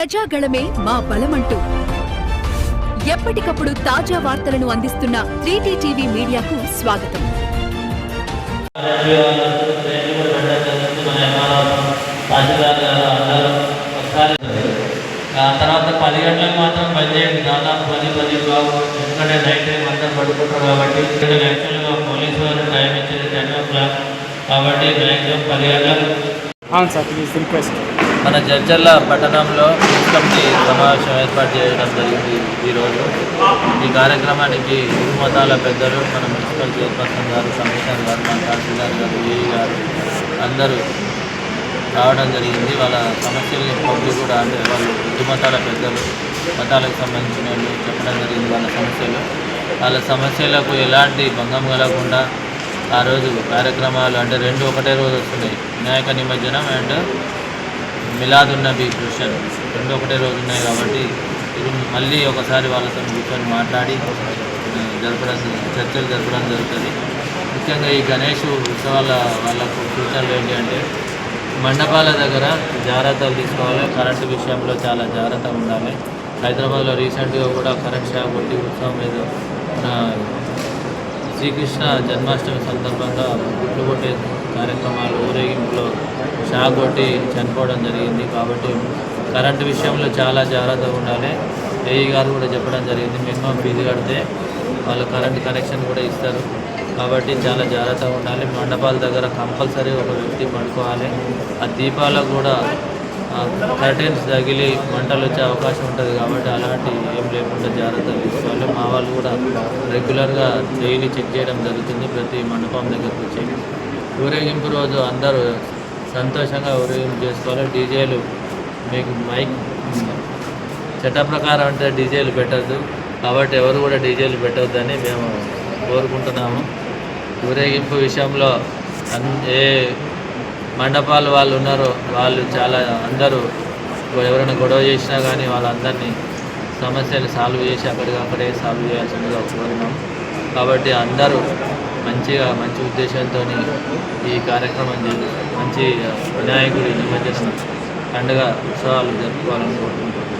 ప్రజాగళమే మా బలమంటూ. ఎప్పటికప్పుడు తాజా వార్తలను అందిస్తున్న త్రీటీ టీవీ మీడియాకు స్వాగతం. ఆ తర్వాత పది గంటలకు మాత్రం బంద్ చేయండి. దాదాపు పది పది బాగు ఎందుకంటే నైట్ టైం అంతా పడుకుంటారు కాబట్టి ఇక్కడ యాక్చువల్గా పోలీసు వారు టైం ఇచ్చేది టెన్ ఓ క్లాక్ కాబట్టి మ్యాక్సిమం పది గంటలకు. అవును సార్ ప్లీజ్ రిక్వెస్ట్ మన జడ్చర్ల పట్టణంలో కమిటీ సమావేశం ఏర్పాటు చేయడం జరిగింది ఈరోజు. ఈ కార్యక్రమానికి ఇరు మతాల పెద్దలు మన మున్సిపల్ చైర్పర్సన్ గారు కమిషనర్ గారు మన తహసీల్దార్ గారు ఏఈ గారు అందరూ రావడం జరిగింది. వాళ్ళ సమస్యల్ని పబ్లిక్ కూడా అంటే వాళ్ళు ఇరు మతాల పెద్దలు మతాలకు సంబంధించినవి చెప్పడం జరిగింది వాళ్ళ సమస్యలు. వాళ్ళ సమస్యలకు ఎలాంటి భంగం కలగకుండా ఆ రోజు కార్యక్రమాలు అంటే రెండు ఒకటే రోజు వస్తున్నాయి. వినాయక నిమజ్జనం అండ్ మిలాదున్ నబీ రెండు ఒకటే రోజు ఉన్నాయి కాబట్టి ఇది మళ్ళీ ఒకసారి వాళ్ళతో కూర్చొని మాట్లాడి జరపడం చర్చలు జరపడం జరుగుతుంది. ముఖ్యంగా ఈ గణేష్ ఉత్సవాల వాళ్ళకు సూచనలు ఏంటి అంటే మండపాల దగ్గర జాగ్రత్తలు తీసుకోవాలి. కరెంటు విషయంలో చాలా జాగ్రత్త ఉండాలి. హైదరాబాద్లో రీసెంట్గా కూడా కరెంట్ షాక్ కొట్టి ఉత్సవం మీద శ్రీకృష్ణ జన్మాష్టమి సందర్భంగా గుట్లు కొట్టే కార్యక్రమాలు షాక్ కొట్టి చనిపోవడం జరిగింది. కాబట్టి కరెంటు విషయంలో చాలా జాగ్రత్తగా ఉండాలి. ఏఈ గారు కూడా చెప్పడం జరిగింది. మినిమం ఫీజు కడితే వాళ్ళు కరెంట్ కనెక్షన్ కూడా ఇస్తారు. కాబట్టి చాలా జాగ్రత్తగా ఉండాలి. మండపాల దగ్గర కంపల్సరీ ఒక వ్యక్తి పడుకోవాలి. ఆ దీపాలకు కూడా కర్టెన్స్ తగిలి మంటలు వచ్చే అవకాశం ఉంటుంది కాబట్టి అలాంటి ఏం లేకుండా జాగ్రత్త తీసుకోవాలి. మా వాళ్ళు కూడా రెగ్యులర్గా డైలీ చెక్ చేయడం జరుగుతుంది. ప్రతి మండపం దగ్గరకు వచ్చి ఊరేగింపు రోజు అందరూ సంతోషంగా ఊరేగింపు చేసుకోవాలి. డీజేలు మీకు మైక్ చట్ట ప్రకారం అంటే డీజేలు పెట్టద్దు. కాబట్టి ఎవరు కూడా డీజేలు పెట్టొద్దని మేము కోరుకుంటున్నాము. ఊరేగింపు విషయంలో అన్ ఏ మండపాలు వాళ్ళు ఉన్నారో వాళ్ళు చాలా అందరూ ఎవరైనా గొడవ చేసినా కానీ వాళ్ళందరినీ సమస్యలు సాల్వ్ చేసి అక్కడికక్కడే సాల్వ్ చేయాల్సిందిగా కోరున్నాం కాబట్టి అందరూ మంచిగా మంచి ఉద్దేశంతో ఈ కార్యక్రమం చేసి మంచి వినాయకుడి నిమజ్జనం పండుగ ఉత్సవాలు జరుపుకోవాలని కోరుకుంటున్నాం.